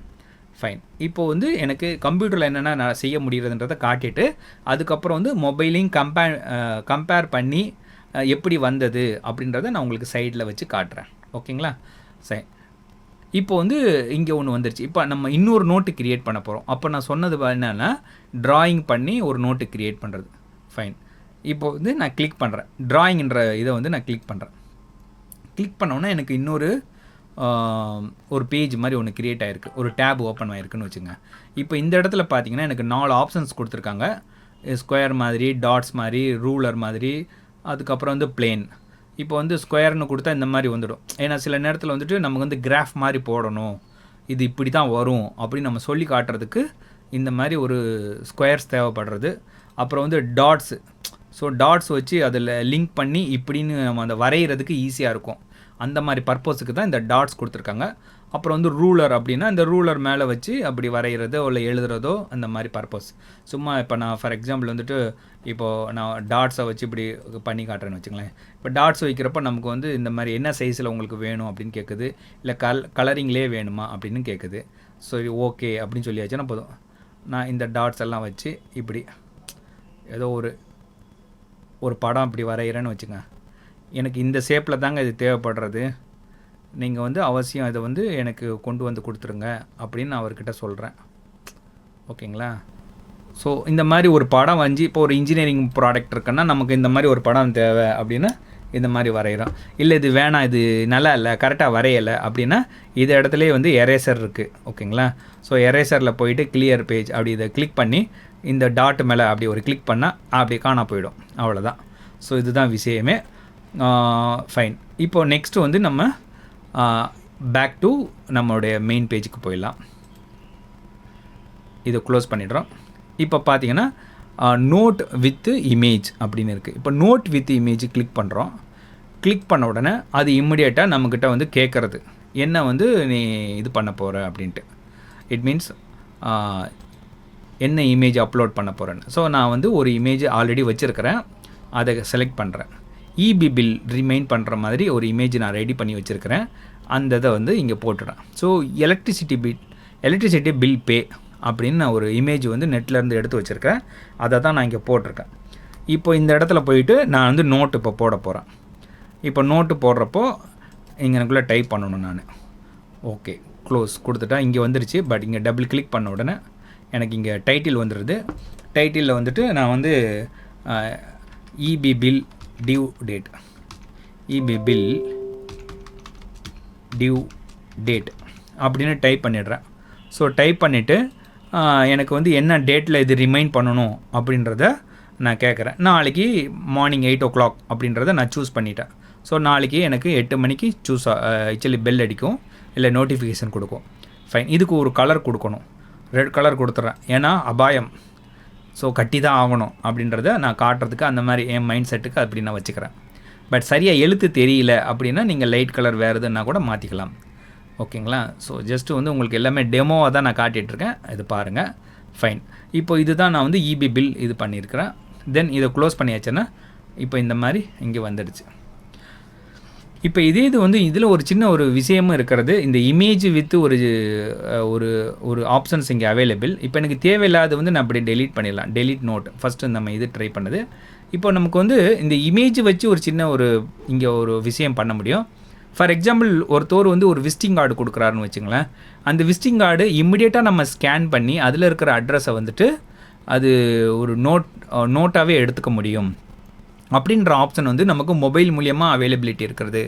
S1: ஃபைன் இப்போ வந்து எனக்கு கம்ப்யூட்டரில் என்னென்ன நான் செய்ய முடியுறதுன்றதை காட்டிட்டு அதுக்கப்புறம் வந்து மொபைலையும் கம்பே கம்பேர் பண்ணி எப்படி வந்தது அப்படின்றத நான் உங்களுக்கு சைடில் வச்சு காட்டுறேன். ஓகேங்களா சரி. இப்போ வந்து இங்கே ஒன்று வந்துருச்சு. இப்போ நம்ம இன்னொரு நோட்டு கிரியேட் பண்ண போகிறோம் அப்போ நான் சொன்னது என்னென்னா ட்ராயிங் பண்ணி ஒரு நோட்டு கிரியேட் பண்ணுறது ஃபைன் இப்போ வந்து நான் கிளிக் பண்ணுறேன் டிராயிங்ன்ற இதை வந்து நான் கிளிக் பண்ணுறேன் கிளிக் பண்ணோன்னே எனக்கு இன்னொரு ஒரு பேஜ் மாதிரி ஒன்று கிரியேட் ஆகிருக்கு ஒரு டேப் ஓப்பன் ஆகிருக்குன்னு வச்சுங்க. இப்போ இந்த இடத்துல பார்த்தீங்கன்னா எனக்கு நாலு ஆப்ஷன்ஸ் கொடுத்துருக்காங்க. ஸ்கொயர் மாதிரி டாட்ஸ் மாதிரி ரூலர் மாதிரி அதுக்கப்புறம் வந்து பிளேன் இப்போ வந்து ஸ்கொயர்னு கொடுத்தா இந்த மாதிரி வந்துடும். ஏன்னா சில நேரத்தில் வந்துட்டு நமக்கு வந்து கிராஃப் மாதிரி போடணும். இது இப்படி தான் வரும் அப்படின்னு நம்ம சொல்லி காட்டுறதுக்கு இந்த மாதிரி ஒரு ஸ்கொயர்ஸ் தேவைப்படுறது. அப்புறம் வந்து டாட்ஸு ஸோ டாட்ஸ் வச்சு அதில் லிங்க் பண்ணி இப்படின்னு நம்ம அந்த வரைகிறதுக்கு ஈஸியாக இருக்கும். அந்த மாதிரி பர்பஸுக்கு தான் இந்த டாட்ஸ் கொடுத்துருக்காங்க. அப்புறம் வந்து ரூலர் அப்படின்னா இந்த ரூலர் மேலே வச்சு அப்படி வரைகிறதோ இல்லை எழுதுறதோ அந்த மாதிரி பர்பஸ் சும்மா இப்போ நான் ஃபார் எக்ஸாம்பிள் வந்துட்டு இப்போது நான் டாட்ஸை வச்சு இப்படி பண்ணி காட்டுறேன்னு வச்சுங்களேன் இப்போ டாட்ஸ் வைக்கிறப்ப நமக்கு வந்து இந்த மாதிரி என்ன சைஸில் உங்களுக்கு வேணும் அப்படின்னு கேட்குது இல்லை கல் கலரிங்லேயே வேணுமா அப்படின்னு கேட்குது ஸோ இது ஓகே அப்படின்னு சொல்லியாச்சுன்னா போதும். நான் இந்த டாட்ஸ் எல்லாம் வச்சு இப்படி ஏதோ ஒரு ஒரு படம் இப்படி வரைகிறேன்னு வச்சுங்க எனக்கு இந்த ஷேப்பில் தாங்க இது தேவைப்படுறது. நீங்கள் வந்து அவசியம் இதை வந்து எனக்கு கொண்டு வந்து கொடுத்துருங்க அப்படின்னு நான் அவர்கிட்ட சொல்கிறேன் ஓகேங்களா? ஸோ இந்த மாதிரி ஒரு படம் வஞ்சி இப்போ ஒரு இன்ஜினியரிங் ப்ராடக்ட் இருக்குன்னா நமக்கு இந்த மாதிரி ஒரு படம் தேவை அப்படின்னா இந்த மாதிரி வரைகிறோம் இல்லை இது வேணாம் இது நல்லா இல்லை கரெக்டாக வரையலை அப்படின்னா இது இடத்துலயே வந்து எரேசர் இருக்குது ஓகேங்களா? ஸோ எரேசரில் போயிட்டு கிளியர் பேஜ் அப்படி இதை கிளிக் பண்ணி இந்த டாட் மேலே அப்படி ஒரு கிளிக் பண்ணால் அப்படி காணா போயிடும். அவ்வளோதான் ஸோ இதுதான் விஷயமே. ஃபைன் இப்போது நெக்ஸ்ட்டு வந்து நம்ம பேக் டு நம்மளுடைய மெயின் பேஜுக்கு போயிடலாம். இதை க்ளோஸ் பண்ணிடுறோம். இப்போ பார்த்தீங்கன்னா நோட் வித் இமேஜ் அப்படின்னு இருக்குது இப்போ நோட் வித் இமேஜ் கிளிக் பண்ணுறோம் கிளிக் பண்ண உடனே அது இம்மிடியேட்டாக நம்மக்கிட்ட வந்து கேட்குறது என்ன வந்து நீ இது பண்ண போகிற அப்படின்ட்டு. இட் மீன்ஸ் என்ன இமேஜ் அப்லோட் பண்ண போகிறேன்னு ஸோ நான் வந்து ஒரு இமேஜ் ஆல்ரெடி வச்சுருக்கிறேன். அதை செலக்ட் பண்ணுறேன் இபி பில் ரிமைன் பண்ணுற மாதிரி ஒரு இமேஜ் நான் ரெடி பண்ணி வச்சுருக்கிறேன். அந்த இதை வந்து இங்கே போட்டுடுறேன் so electricity bill electricity bill pay அப்படின்னு நான் ஒரு இமேஜ் வந்து நெட்லேருந்து எடுத்து வச்சுருக்கேன் அதை தான் நான் இங்கே போட்டிருக்கேன். இப்போ இந்த இடத்துல போயிட்டு நான் வந்து நோட்டு இப்போ போட போகிறேன் இப்போ நோட்டு போடுறப்போ இங்கே எனக்குள்ளே டைப் பண்ணணும் நான். ஓகே க்ளோஸ் கொடுத்துட்டா இங்கே வந்துருச்சு பட் இங்கே டபுள் கிளிக் பண்ண உடனே எனக்கு இங்கே டைட்டில் வந்துடுது டைட்டிலில் வந்துட்டு நான் வந்து EB bill due date EB bill due date அப்படின்னு டைப் பண்ணிடுறேன். ஸோ டைப் பண்ணிவிட்டு எனக்கு வந்து என்ன டேட்டில் இது ரிமைண்ட் பண்ணணும் அப்படின்றத நான் கேட்குறேன் நாளைக்கு மார்னிங் எயிட் ஓ கிளாக் அப்படின்றத நான் சூஸ் பண்ணிட்டேன். ஸோ நாளைக்கு எனக்கு எட்டு மணிக்கு சூஸ் ஆக்சுவலி பெல் அடிக்கும் இல்லை நோட்டிஃபிகேஷன் கொடுக்கும். ஃபைன் இதுக்கு ஒரு கலர் கொடுக்கணும். ரெட் கலர் கொடுத்துட்றேன் ஏன்னா அபாயம். ஸோ கட்டி தான் ஆகணும் அப்படின்றத நான் காட்டுறதுக்கு அந்த மாதிரி என் மைண்ட் செட்டுக்கு அப்படி நான் வச்சுக்கிறேன். பட் சரியாக எழுத்து தெரியல அப்படின்னா நீங்கள் லைட் கலர் வேறு எதுன்னா கூட மாற்றிக்கலாம் ஓகேங்களா? ஸோ ஜஸ்ட்டு வந்து உங்களுக்கு எல்லாமே டெமோவாக தான் நான் காட்டிகிட்ருக்கேன் இது பாருங்கள் ஃபைன் இப்போ இதுதான் நான் வந்து இபி பில் இது பண்ணியிருக்கிறேன். தென் இதை க்ளோஸ் பண்ணியாச்சுன்னா இப்போ இந்த மாதிரி இங்கே வந்துடுச்சு. இப்போ இதே இது வந்து இதில் ஒரு சின்ன ஒரு விஷயமும் இருக்கிறது. இந்த இமேஜ் வித் ஒரு ஒரு ஒரு ஆப்ஷன்ஸ் இங்கே அவைலபிள் இப்போ எனக்கு தேவையில்லாத வந்து நான் அப்படி டெலீட் பண்ணிடலாம். டெலீட் நோட் ஃபஸ்ட்டு நம்ம இது ட்ரை பண்ணது. இப்போ நமக்கு வந்து இந்த இமேஜ் வச்சு ஒரு சின்ன ஒரு இங்கே ஒரு விஷயம் பண்ண முடியும். ஃபார் எக்ஸாம்பிள் ஒருத்தர் வந்து ஒரு விசிட்டிங் கார்டு கொடுக்குறாருன்னு வச்சுங்களேன். அந்த விசிட்டிங் கார்டு இம்மிடியேட்டாக நம்ம ஸ்கேன் பண்ணி அதில் இருக்கிற அட்ரஸை வந்துட்டு அது ஒரு நோட் நோட்டாகவே எடுத்துக்க முடியும். அப்படின்ற ஆப்ஷன் வந்து நமக்கு மொபைல் மூலியமாக அவைலபிலிட்டி இருக்கிறது.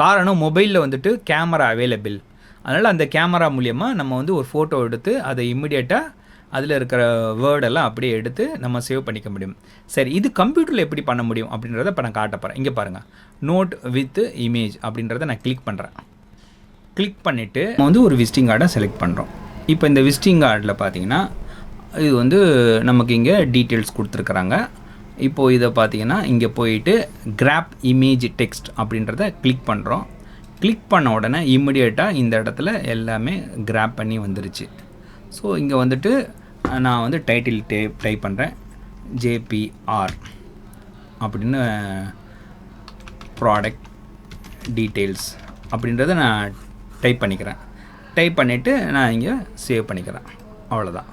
S1: காரணம் மொபைலில் வந்துட்டு கேமரா அவைலபிள் அதனால் அந்த கேமரா மூலியமாக நம்ம வந்து ஒரு ஃபோட்டோ எடுத்து அதை இம்மிடியேட்டாக அதில் இருக்கிற வேர்டெல்லாம் அப்படியே எடுத்து நம்ம சேவ் பண்ணிக்க முடியும். சரி இது கம்ப்யூட்டரில் எப்படி பண்ண முடியும் அப்படின்றத இப்போ நான் காட்ட போகிறேன் இங்கே பாருங்கள் நோட் வித் இமேஜ் அப்படின்றத நான் கிளிக் பண்ணுறேன் கிளிக் பண்ணிவிட்டு நம்ம வந்து ஒரு விசிட்டிங் கார்டை செலக்ட் பண்ணுறோம் இப்போ இந்த விசிட்டிங் கார்டில் பார்த்தீங்கன்னா இது வந்து நமக்கு இங்கே டீட்டெயில்ஸ் கொடுத்துருக்குறாங்க. இப்போது இதை பார்த்தீங்கன்னா இங்கே போயிட்டு கிராப் இமேஜ் டெக்ஸ்ட் அப்படின்றத கிளிக் பண்ணுறோம் கிளிக் பண்ண உடனே இம்மிடியேட்டாக இந்த இடத்துல எல்லாமே கிராப் பண்ணி வந்துருச்சு. ஸோ இங்கே வந்துட்டு நான் வந்து டைட்டில் டே டைப் பண்ணுறேன் ஜேபிஆர் அப்படின்னு ப்ராடக்ட் டீட்டெயில்ஸ் அப்படின்றத நான் டைப் பண்ணிக்கிறேன். டைப் பண்ணிவிட்டு நான் இங்கே சேவ் பண்ணிக்கிறேன். அவ்வளோதான்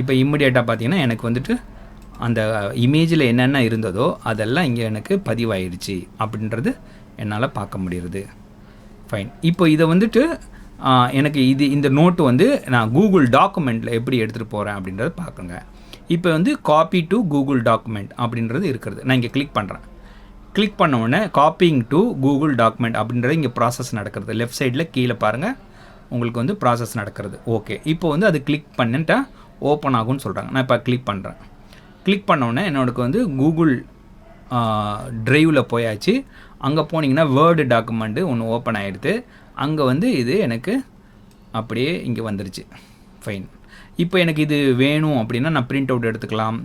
S1: இப்போ இம்மிடியேட்டாக பார்த்தீங்கன்னா எனக்கு வந்துட்டு அந்த இமேஜில் என்னென்ன இருந்ததோ அதெல்லாம் இங்கே எனக்கு பதிவாயிடுச்சு அப்படின்றது என்னால் பார்க்க முடியுது ஃபைன் இப்போ இதை வந்துட்டு எனக்கு இது இந்த நோட்டு வந்து நான் கூகுள் டாக்குமெண்ட்டில் எப்படி எடுத்துகிட்டு போகிறேன் அப்படின்றத பார்க்குங்க. இப்போ வந்து காப்பி டு கூகுள் டாக்குமெண்ட் அப்படின்றது இருக்கிறது. நான் இங்கே கிளிக் பண்ணுறேன் கிளிக் பண்ண உடனே காப்பிங் டு கூகுள் டாக்குமெண்ட் அப்படின்றது இங்கே ப்ராசஸ் நடக்கிறது. லெஃப்ட் சைடில் கீழே பாருங்கள் உங்களுக்கு வந்து ப்ராசஸ் நடக்கிறது. ஓகே இப்போ வந்து அது கிளிக் பண்ணிட்டா ஓப்பன் ஆகும்னு சொல்கிறாங்க நான் இப்போ கிளிக் பண்ணுறேன் கிளிக் பண்ணோன்னே என்னோடக்கு வந்து கூகுள் ட்ரைவில் போயாச்சு. அங்கே போனீங்கன்னா வேர்டு டாக்குமெண்ட்டு ஒன்று ஓப்பன் ஆகிடுது அங்கே வந்து இது எனக்கு அப்படியே இங்கே வந்துருச்சு. ஃபைன் இப்போ எனக்கு இது வேணும் அப்படின்னா நான் பிரிண்ட் அவுட் எடுத்துக்கலாம்.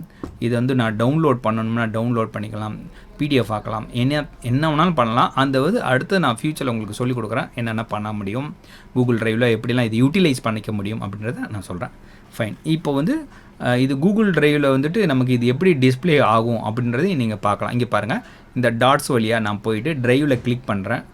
S1: இது வந்து நான் டவுன்லோட் பண்ணணும்னா டவுன்லோட் பண்ணிக்கலாம். பிடிஎஃப் ஆக்கலாம். என்ன என்ன வேணாலும் பண்ணலாம். அந்த வந்து அடுத்து நான் ஃப்யூச்சரில் உங்களுக்கு சொல்லிக் கொடுக்குறேன். என்னென்ன பண்ண முடியும்? கூகுள் ட்ரைவில் எப்படிலாம் இது யூட்டிலைஸ் பண்ணிக்க முடியும் அப்படின்றத நான் சொல்கிறேன் ஃபைன் இப்போ வந்து இது கூகுள் ட்ரைவில் வந்துட்டு நமக்கு இது எப்படி டிஸ்ப்ளே ஆகும் அப்படின்றதையும் நீங்கள் பார்க்கலாம். இங்கே பாருங்கள் இந்த டாட்ஸ் வழியாக நான் போயிட்டு ட்ரைவில் கிளிக் பண்ணுறேன்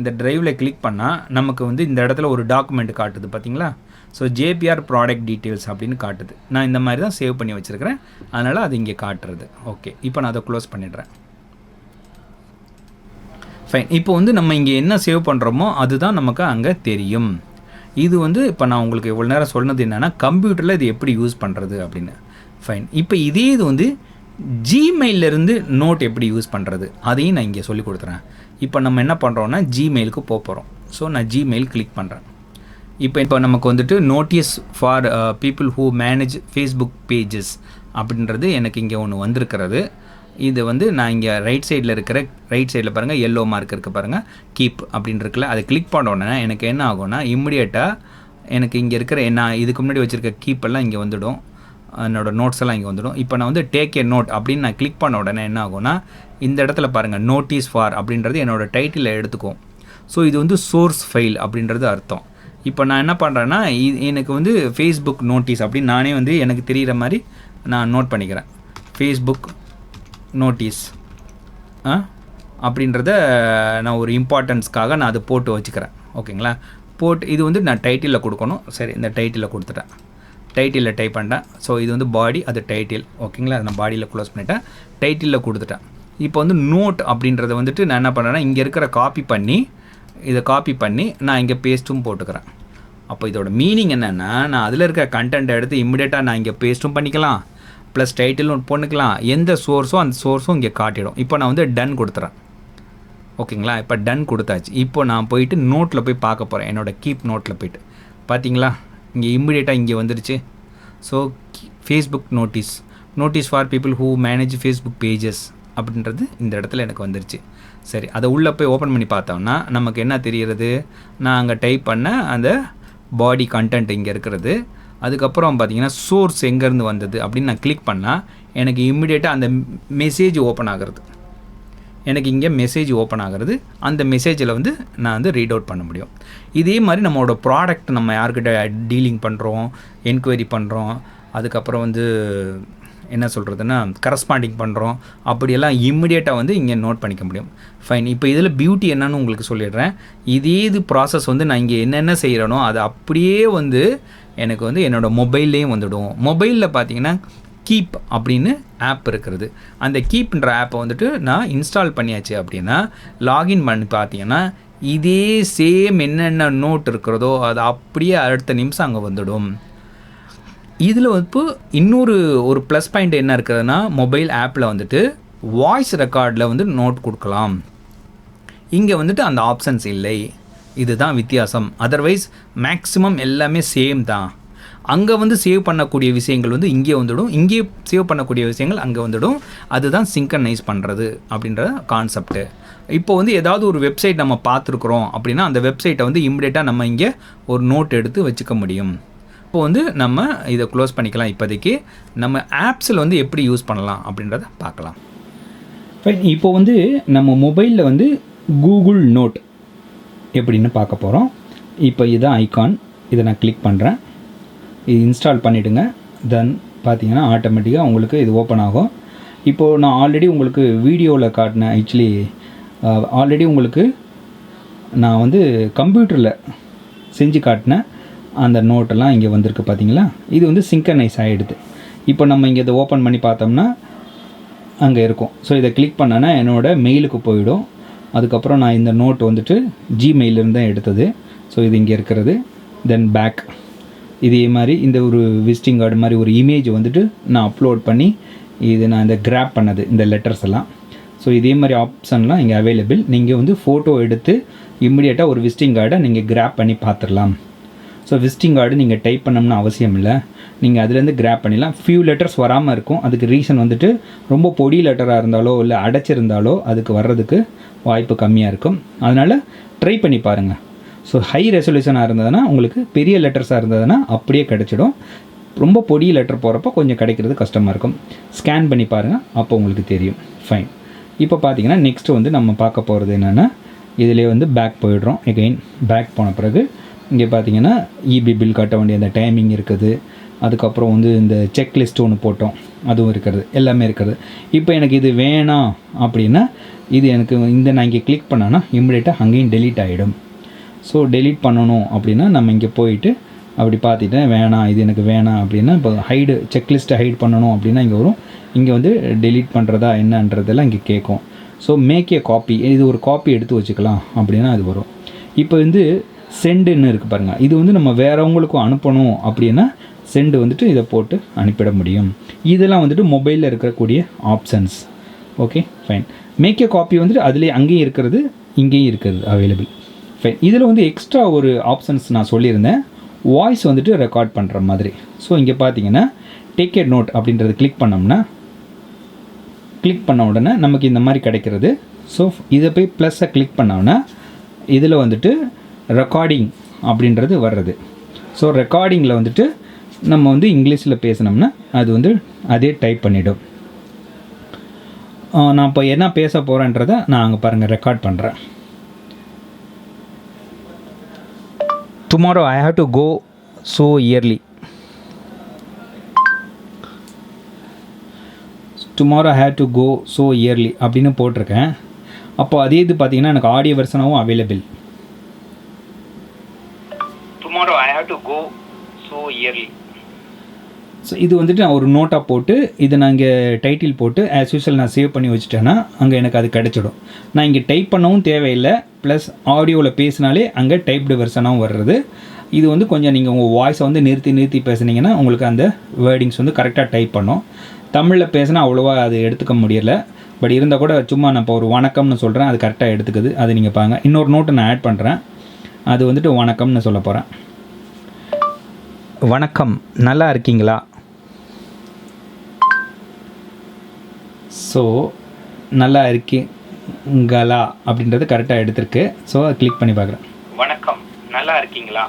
S1: இந்த ட்ரைவில் கிளிக் பண்ணால் நமக்கு வந்து இந்த இடத்துல ஒரு டாக்குமெண்ட் காட்டுது பார்த்தீங்களா ஸோ ஜேபிஆர் ப்ராடக்ட் டீட்டெயில்ஸ் அப்படின்னு காட்டுது. நான் இந்த மாதிரி தான் சேவ் பண்ணி வச்சுருக்கிறேன். அதனால் அது இங்கே காட்டுறது. ஓகே இப்போ நான் அதை க்ளோஸ் பண்ணிடுறேன். ஃபைன் இப்போ வந்து நம்ம இங்கே என்ன சேவ் பண்ணுறோமோ அதுதான் நமக்கு அங்கே தெரியும். இது வந்து இப்போ நான் உங்களுக்கு இவ்வளோ நேரம் சொன்னது என்னென்னா கம்ப்யூட்டரில் இது எப்படி யூஸ் பண்ணுறது அப்படின்னு. ஃபைன் இப்போ இதே இது வந்து ஜிமெயிலிருந்து நோட் எப்படி யூஸ் பண்ணுறது அதையும் நான் இங்கே சொல்லி கொடுத்துறேன் இப்போ நம்ம என்ன பண்ணுறோன்னா ஜிமெயிலுக்கு போக போகிறோம் ஸோ நான் ஜிமெயில் கிளிக் பண்ணுறேன் இப்போ இப்போ நமக்கு வந்துட்டு notice for people who manage Facebook pages அப்படின்றது எனக்கு இங்கே ஒன்று வந்திருக்கிறது. இது வந்து நான் இங்கே ரைட் சைடில் இருக்கிற ரைட் சைடில் பாருங்கள் எல்லோ மார்க் இருக்குது பாருங்கள் கீப் அப்படின்னு இருக்குல்ல அதை கிளிக் பண்ண உடனே எனக்கு என்ன ஆகும்னா இம்மிடியேட்டாக எனக்கு இங்கே இருக்கிற நான் இதுக்கு முன்னாடி வச்சுருக்க கீப்பெல்லாம் இங்கே வந்துடும். என்னோடய நோட்ஸ் எல்லாம் இங்கே வந்துடும். இப்போ நான் வந்து டேக் ஏ நோட் அப்படின்னு நான் கிளிக் பண்ண உடனே என்ன ஆகும்னா இந்த இடத்துல பாருங்கள் நோட்டீஸ் ஃபார் அப்படின்றது என்னோட டைட்டிலை எடுத்துக்கும். ஸோ இது வந்து சோர்ஸ் ஃபைல் அப்படின்றது அர்த்தம். இப்போ நான் என்ன பண்ணுறேன்னா இ- எனக்கு வந்து ஃபேஸ்புக் நோட்டீஸ் அப்படின்னு நானே வந்து எனக்கு தெரிகிற மாதிரி நான் நோட் பண்ணிக்கிறேன். ஃபேஸ்புக் நோட்டீஸ் ஆ? அப்படின்றத நான் ஒரு இம்பார்ட்டன்ஸ்க்காக நான் அதை போட்டு வச்சுக்கிறேன். ஓகேங்களா? போட்டு இது வந்து நான் டைட்டிலில் கொடுக்கணும். சரி இந்த டைட்டிலில் கொடுத்துட்டேன். டைட்டிலில் டைப் பண்ணிட்டேன் ஸோ இது வந்து பாடி அது டைட்டில் ஓகேங்களா? அதை நான் பாடியில் க்ளோஸ் பண்ணிட்டேன். டைட்டிலில் கொடுத்துட்டேன். இப்போ வந்து நோட் அப்படின்றத வந்துட்டு நான் என்ன பண்ணுறேன்னா இங்கே இருக்கிற காப்பி பண்ணி இதை காப்பி பண்ணி நான் இங்கே பேஸ்ட்டும் போட்டுக்கிறேன். அப்போ இதோட மீனிங் என்னென்னா நான் அதில் இருக்க கண்டென்ட்டை எடுத்து இம்மிடியேட்டாக நான் இங்கே பேஸ்ட்டும் பண்ணிக்கலாம். ப்ளஸ் டைட்டிலும் பொண்ணுக்கலாம் எந்த சோர்ஸோ அந்த சோர்ஸும் இங்கே காட்டிடும். இப்போ நான் வந்து டன் கொடுத்துறேன். ஓகேங்களா இப்போ டன் கொடுத்தாச்சு. இப்போ நான் போயிட்டு நோட்டில் போய் பார்க்க போகிறேன் என்னோடய கீப் நோட்டில் போயிட்டு. பார்த்தீங்களா இங்கே இம்மிடியேட்டாக இங்கே வந்துருச்சு. So Facebook notice notice for people who manage Facebook pages அப்படின்றது இந்த இடத்துல எனக்கு வந்துருச்சு. சரி அதை உள்ளே போய் ஓப்பன் பண்ணி பார்த்தோம்னா நமக்கு என்ன தெரிகிறது நான் அங்கே டைப் பண்ண அந்த பாடி கண்டென்ட் இங்கே இருக்கிறது. அதுக்கப்புறம் பார்த்தீங்கன்னா சோர்ஸ் எங்கேருந்து வந்தது அப்படின்னு நான் கிளிக் பண்ணால் எனக்கு இம்மிடியேட்டாக அந்த மெசேஜ் ஓப்பன் ஆகிறது. எனக்கு இங்கே மெசேஜ் ஓப்பன் ஆகிறது. அந்த மெசேஜில் வந்து நான் வந்து ரீட் அவுட் பண்ண முடியும். இதே மாதிரி நம்மளோட ப்ராடக்ட் நம்ம யார்கிட்ட டீலிங் பண்ணுறோம் என்கொயரி பண்ணுறோம் அதுக்கப்புறம் வந்து என்ன சொல்கிறதுன்னா கரஸ்பாண்டிங் பண்ணுறோம் அப்படியெல்லாம் இம்மிடியேட்டாக வந்து இங்கே நோட் பண்ணிக்க முடியும். ஃபைன் இப்போ இதில் பியூட்டி என்னன்னு உங்களுக்கு சொல்லிடுறேன். இதே இது ப்ராசஸ் வந்து நான் இங்கே என்னென்ன செய்கிறேனோ அதை அப்படியே வந்து எனக்கு வந்து என்னோடய மொபைல்லையும் வந்துடும். மொபைலில் பார்த்தீங்கன்னா கீப் அப்படின்னு ஆப் இருக்கிறது அந்த கீப்ன்ற ஆப்பை வந்துட்டு நான் இன்ஸ்டால் பண்ணியாச்சு அப்படின்னா லாகின் பண்ணி பார்த்தீங்கன்னா இதே சேம் என்னென்ன நோட் இருக்கிறதோ அது அப்படியே அடுத்த நிமிஷம் அங்கே வந்துடும். இதில் இப்போ இன்னொரு ஒரு ப்ளஸ் பாயிண்ட் என்ன இருக்குதுன்னா மொபைல் ஆப்பில் வந்துட்டு வாய்ஸ் ரெக்கார்டில் வந்து நோட் கொடுக்கலாம். இங்கே வந்துட்டு அந்த ஆப்ஷன்ஸ் இல்லை. இதுதான் வித்தியாசம். அதர்வைஸ் மேக்ஸிமம் எல்லாமே சேம் தான். அங்கே வந்து சேவ் பண்ணக்கூடிய விஷயங்கள் வந்து இங்கே வந்துடும். இங்கே சேவ் பண்ணக்கூடிய விஷயங்கள் அங்கே வந்துடும். அதுதான் சிங்கனைஸ் பண்ணுறது அப்படின்ற கான்செப்ட்டு இப்போ வந்து ஏதாவது ஒரு வெப்சைட் நம்ம பார்த்துருக்குறோம் அப்படின்னா அந்த வெப்சைட்டை வந்து இம்மிடியேட்டாக நம்ம இங்கே ஒரு நோட் எடுத்து வச்சுக்க முடியும். இப்போ வந்து நம்ம இதை க்ளோஸ் பண்ணிக்கலாம் இப்போதைக்கு. நம்ம ஆப்ஸில் வந்து எப்படி யூஸ் பண்ணலாம் அப்படின்றத பார்க்கலாம். இப்போ வந்து நம்ம மொபைலில் வந்து கூகுள் நோட் எப்படின்னு பார்க்க போகிறோம் இப்போ இதுதான் ஐக்கான் இதை நான் கிளிக் பண்ணுறேன் இது இன்ஸ்டால் பண்ணிவிடுங்க தென் பார்த்தீங்கன்னா ஆட்டோமேட்டிக்காக உங்களுக்கு இது ஓப்பன் ஆகும். இப்போது நான் ஆல்ரெடி உங்களுக்கு வீடியோவில் காட்டினேன் ஆக்சுவலி ஆல்ரெடி உங்களுக்கு நான் வந்து கம்ப்யூட்டரில் செஞ்சு காட்டினேன் அந்த நோட்டெல்லாம் இங்கே வந்திருக்கு பார்த்தீங்களா? இது வந்து சிங்கனைஸ் ஆகிடுது இப்போ நம்ம இங்கே இதை ஓப்பன் பண்ணி பார்த்தோம்னா அங்கே இருக்கும். ஸோ இதை கிளிக் பண்ணேன்னா என்னோடய மெயிலுக்கு போயிடும். அதுக்கப்புறம் நான் இந்த நோட் வந்துட்டு ஜிமெயிலிருந்து தான் எடுத்தது. ஸோ இது இங்கே இருக்கிறது. தென் பேக் இதே மாதிரி இந்த ஒரு விசிட்டிங் கார்டு மாதிரி ஒரு இமேஜ் வந்துட்டு நான் அப்லோட் பண்ணி இது நான் இந்த கிராப் பண்ணது இந்த லெட்டர்ஸ் எல்லாம். ஸோ இதே மாதிரி ஆப்ஷன்லாம் இங்கே அவைலபிள் நீங்கள் வந்து ஃபோட்டோ எடுத்து இம்மிடியேட்டாக ஒரு விசிட்டிங் கார்டை நீங்கள் கிராப் பண்ணி பார்த்துடலாம். ஸோ விசிட்டிங் கார்டு நீங்கள் டைப் பண்ணணும்னு அவசியம் இல்லை. நீங்கள் அதுலேருந்து கிராப் பண்ணிடலாம். ஃபியூ லெட்டர்ஸ் வராமல் இருக்கும். அதுக்கு ரீசன் வந்துட்டு ரொம்ப பொடி லெட்டராக இருந்தாலோ இல்லை அடைச்சிருந்தாலோ அதுக்கு வர்றதுக்கு வாய்ப்பு கம்மியாக இருக்கும். அதனால் ட்ரை பண்ணி பாருங்கள் ஸோ ஹை ரெசல்யூஷனாக இருந்ததுன்னா உங்களுக்கு பெரிய லெட்டர்ஸாக இருந்ததுன்னா அப்படியே கிடச்சிடும். ரொம்ப பொடி லெட்டர் போகிறப்போ கொஞ்சம் கிடைக்கிறது கஷ்டமாக இருக்கும். ஸ்கேன் பண்ணி பாருங்கள் அப்போ உங்களுக்கு தெரியும். ஃபைன் இப்போ பார்த்தீங்கன்னா நெக்ஸ்ட்டு வந்து நம்ம பார்க்க போகிறது என்னென்னா இதிலே வந்து பேக் போயிடுறோம். எகெயின் பேக் போன பிறகு இங்கே பார்த்தீங்கன்னா இபி பில் கட்ட வேண்டிய அந்த டைமிங் இருக்குது. அதுக்கப்புறம் வந்து இந்த செக்லிஸ்ட் ஒன்று போட்டோம். அதுவும் இருக்கிறது எல்லாமே இருக்கிறது இப்போ எனக்கு இது வேணாம் அப்படின்னா இது எனக்கு இந்த நான் இங்கே கிளிக் பண்ணேன்னா இம்மிடியேட்டாக அங்கேயும் டெலீட் ஆகிடும் ஸோ டெலீட் பண்ணணும் அப்படின்னா நம்ம இங்கே போயிட்டு அப்படி பார்த்துட்டேன் வேணாம் இது எனக்கு வேணாம் அப்படின்னா இப்போ ஹைடு செக்லிஸ்ட்டை ஹைட் பண்ணணும் அப்படின்னா இங்கே வரும். இங்கே வந்து டெலீட் பண்ணுறதா என்னன்றதெல்லாம் இங்கே கேட்கும். ஸோ மேக் ஏ காப்பி இது ஒரு காப்பி எடுத்து வச்சுக்கலாம் அப்படின்னா அது வரும். இப்போ வந்து சென்டுன்னு இருக்குது பாருங்கள் இது வந்து நம்ம வேறவங்களுக்கும் அனுப்பணும் அப்படின்னா சென்டு வந்துட்டு இதை போட்டு அனுப்பிட முடியும். இதெல்லாம் வந்துட்டு மொபைலில் இருக்கக்கூடிய options okay fine make a copy வந்துட்டு அதுலேயே அங்கேயும் இருக்கிறது இங்கேயும் இருக்கிறது அவைலபிள் ஃபைன் இதில் வந்து எக்ஸ்ட்ரா ஒரு ஆப்ஷன்ஸ் நான் சொல்லியிருந்தேன். வாய்ஸ் வந்துட்டு ரெக்கார்ட் பண்ணுற மாதிரி. ஸோ இங்கே பார்த்தீங்கன்னா டேக் ஏ நோட் அப்படின்றத கிளிக் பண்ணோம்னா கிளிக் பண்ண உடனே நமக்கு இந்த மாதிரி கிடைக்கிறது. ஸோ இதை போய் ப்ளஸ்ஸை கிளிக் பண்ணோம்னா இதில் வந்துட்டு ரெக்கார்டிங் அப்படின்றது வர்றது. ஸோ ரெக்கார்டிங்கில் வந்துட்டு நம்ம வந்து இங்கிலீஷில் பேசினோம்னா அது வந்து அதே டைப் பண்ணிவிடும் நான் இப்போ என்ன பேச போகிறேன்றதை நான் அங்கே பாருங்கள் ரெக்கார்ட் பண்ணுறேன் tomorrow I have to go so early tomorrow have to go so early அப்படின்னு போட்டிருக்கேன். அப்போ அதே இது பார்த்திங்கன்னா எனக்கு audio வெர்ஷனாகவும் available tomorrow I have to go so early so இது வந்துட்டு நான் ஒரு நோட்டாக போட்டு இதை நான் இங்கே டைட்டில் போட்டு ஆஸ் யூஸ்வல் நான் சேவ் பண்ணி வச்சுட்டேன்னா அங்கே எனக்கு அது கிடச்சிடும். நான் இங்கே டைப் பண்ணவும் தேவையில்லை ப்ளஸ் ஆடியோவில் பேசினாலே அங்கே டைப்டு வெர்ஷனாகவும் வர்றது. இது வந்து கொஞ்சம் நீங்கள் உங்கள் வாய்ஸை வந்து நிறுத்தி நிறுத்தி பேசுனீங்கன்னா உங்களுக்கு அந்த வேர்டிங்ஸ் வந்து கரெக்டாக டைப் பண்ணும். தமிழில் பேசினா அவ்வளோவா அது எடுத்துக்க முடியல. பட் இருந்தால் கூட சும்மா நான் இப்போ ஒரு வணக்கம்னு சொல்கிறேன் அது கரெக்டாக எடுத்துக்குது. அது நீங்கள் பாருங்க. இன்னொரு நோட்டை நான் ஆட் பண்ணுறேன் அது வந்துட்டு வணக்கம்னு சொல்ல போகிறேன் வணக்கம். நல்லா இருக்கீங்களா? ஸோ நல்லா இருக்கீங்களா அப்படின்றது கரெக்டாக எடுத்திருக்கு. ஸோ கிளிக் பண்ணி பார்க்குறேன் வணக்கம். நல்லா இருக்கீங்களா?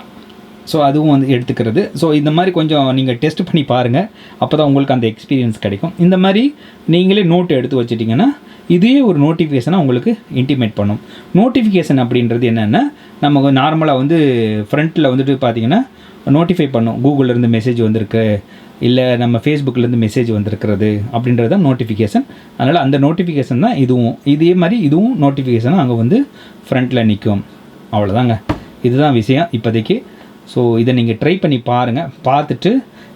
S1: ஸோ அதுவும் வந்து எடுத்துக்கிறது. ஸோ இந்த மாதிரி கொஞ்சம் நீங்கள் டெஸ்ட் பண்ணி பாருங்கள் அப்போ தான் உங்களுக்கு அந்த எக்ஸ்பீரியன்ஸ் கிடைக்கும். இந்த மாதிரி நீங்களே நோட் எடுத்து வச்சிட்டிங்கன்னா இதே ஒரு நோட்டிஃபிகேஷனாக உங்களுக்கு இன்டிமேட் பண்ணும். நோட்டிஃபிகேஷன் அப்படின்றது என்னென்னா நம்ம நார்மலாக வந்து ஃப்ரண்ட்டில் வந்துட்டு பார்த்தீங்கன்னா நோட்டிஃபை பண்ணும். கூகுளிலேருந்து மெசேஜ் வந்திருக்கு. இல்லை நம்ம ஃபேஸ்புக்லேருந்து மெசேஜ் வந்திருக்கிறது அப்படின்றது தான் நோட்டிஃபிகேஷன் அதனால் அந்த நோட்டிஃபிகேஷன் தான் இதுவும். இதே மாதிரி இதுவும் நோட்டிஃபிகேஷன் அங்கே வந்து ஃப்ரண்ட்டில் நிற்கும் அவ்வளோதாங்க இதுதான் விஷயம் இப்போதைக்கு. ஸோ இதை நீங்கள் ட்ரை பண்ணி பாருங்கள் பார்த்துட்டு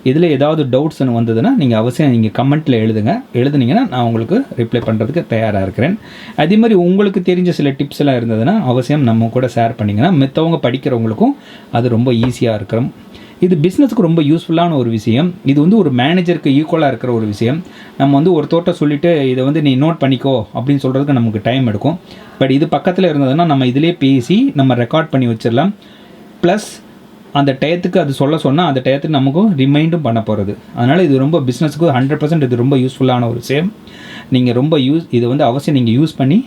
S1: இதில் ஏதாவது டவுட்ஸ்னு வந்ததுன்னா நீங்கள் அவசியம் நீங்கள் கமெண்ட்டில் எழுதுங்க. எழுதுனீங்கன்னா நான் உங்களுக்கு ரிப்ளை பண்ணுறதுக்கு தயாராக இருக்கிறேன். அதே மாதிரி உங்களுக்கு தெரிஞ்ச சில டிப்ஸ் எல்லாம் இருந்ததுன்னா அவசியம் நம்ம கூட ஷேர் பண்ணிங்கன்னா மித்தவங்க படிக்கிறவங்களுக்கும் அது ரொம்ப ஈஸியாக இருக்கிறோம் இது பிஸ்னஸுக்கு ரொம்ப யூஸ்ஃபுல்லான ஒரு விஷயம். இது வந்து ஒரு மேனேஜருக்கு ஈக்குவலாக இருக்கிற ஒரு விஷயம். நம்ம வந்து ஒரு தோட்ட சொல்லிவிட்டு இதை வந்து நீ நோட் பண்ணிக்கோ அப்படின்னு சொல்கிறதுக்கு நமக்கு டைம் எடுக்கும். பட் இது பக்கத்தில் இருந்ததுன்னா நம்ம இதிலே பேசி நம்ம ரெக்கார்ட் பண்ணி வச்சிடலாம். ப்ளஸ் அந்த டயத்துக்கு அது சொல்ல சொன்னால் அந்த டயத்துக்கு நமக்கும் ரிமைண்டும் பண்ண போகிறது அதனால் இது ரொம்ப பிஸ்னஸுக்கு ஹண்ட்ரட் பர்சன்ட் இது ரொம்ப யூஸ்ஃபுல்லான ஒரு விஷயம். நீங்கள் ரொம்ப யூஸ் இது வந்து அவசியம் நீங்கள் யூஸ் பண்ணி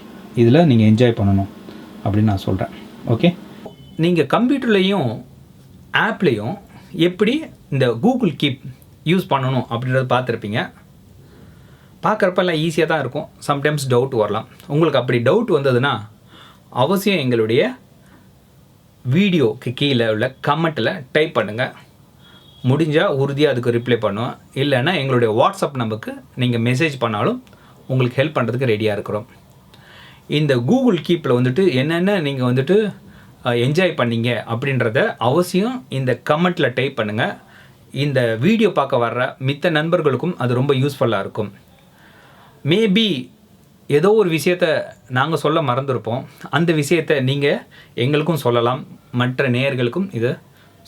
S1: இதில் நீங்கள் என்ஜாய் பண்ணணும் அப்படின்னு நான் சொல்கிறேன் ஓகே நீங்கள் கம்ப்யூட்டர்லேயும் ஆப்லேயும் எப்படி இந்த கூகுள் கீப் யூஸ் பண்ணணும் அப்படின்றத பார்த்துருப்பீங்க. பார்க்குறப்பெல்லாம் ஈஸியாக தான் இருக்கும். சம்டைம்ஸ் டவுட் வரலாம். உங்களுக்கு அப்படி டவுட் வந்ததுன்னா அவசியம் எங்களுடைய வீடியோக்கு கீழே உள்ள கமெண்ட்டில் டைப் பண்ணுங்கள் முடிஞ்சால் உறுதியாக அதுக்கு ரிப்ளை பண்ணுவோம் இல்லைன்னா எங்களுடைய வாட்ஸ்அப் நம்பருக்கு நீங்கள் மெசேஜ் பண்ணாலும் உங்களுக்கு ஹெல்ப் பண்ணுறதுக்கு ரெடியாக இருக்கிறோம். இந்த கூகுள் கீப்பில் வந்துட்டு என்னென்ன நீங்கள் வந்துட்டு என்ஜாய் பண்ணீங்க அப்படின்றத அவசியம் இந்த கமெண்ட்டில் டைப் பண்ணுங்கள் இந்த வீடியோ பார்க்க வர்ற மித்த நண்பர்களுக்கும் அது ரொம்ப யூஸ்ஃபுல்லாக இருக்கும். மேபி ஏதோ ஒரு விஷயத்த நாங்கள் சொல்ல மறந்துருப்போம். அந்த விஷயத்தை நீங்கள் எங்களுக்கும் சொல்லலாம். மற்ற நேயர்களுக்கும் இதை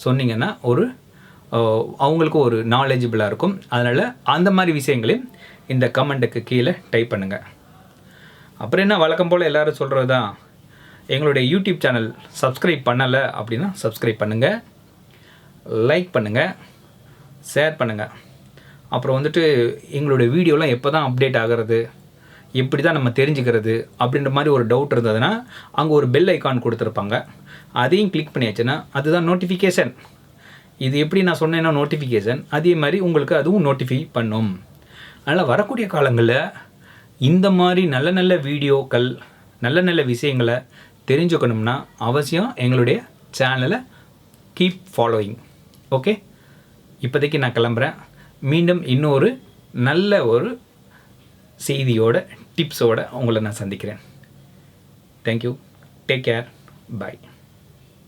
S1: சொன்னீங்கன்னா ஒரு அவங்களுக்கும் ஒரு நாலேஜபிளாக இருக்கும். அதனால் அந்த மாதிரி விஷயங்களையும் இந்த கமெண்ட்டுக்கு கீழே டைப் பண்ணுங்கள் அப்புறம் என்ன வழக்கம் போல் எல்லோரும் சொல்கிறது தான் எங்களுடைய யூடியூப் சேனல் சப்ஸ்கிரைப் பண்ணலை அப்படின்னா சப்ஸ்கிரைப் பண்ணுங்கள் லைக் பண்ணுங்கள் ஷேர் பண்ணுங்கள் அப்புறம் வந்துட்டு எங்களுடைய வீடியோலாம் எப்போ தான் அப்டேட் ஆகிறது? எப்படி தான் நம்ம தெரிஞ்சுக்கிறது அப்படின்ற மாதிரி ஒரு டவுட் இருந்ததுன்னா அங்கே ஒரு பெல் ஐக்கான் கொடுத்துருப்பாங்க. அதையும் கிளிக் பண்ணியாச்சுன்னா அதுதான் நோட்டிஃபிகேஷன் இது எப்படி நான் சொன்னேன்னா நோட்டிஃபிகேஷன் அதே மாதிரி உங்களுக்கு அதுவும் நோட்டிஃபை பண்ணும். அதனால் வரக்கூடிய காலங்களில் இந்த மாதிரி நல்ல நல்ல வீடியோக்கள் நல்ல நல்ல விஷயங்களை தெரிஞ்சுக்கணும்னா அவசியம் எங்களுடைய சேனலை கீப் ஃபாலோயிங் ஓகே இப்போதைக்கு நான் கிளம்புறேன். மீண்டும் இன்னொரு நல்ல ஒரு செய்தியோட டிப்ஸோடு உங்களை நான் சந்திக்கிறேன். Thank you take care bye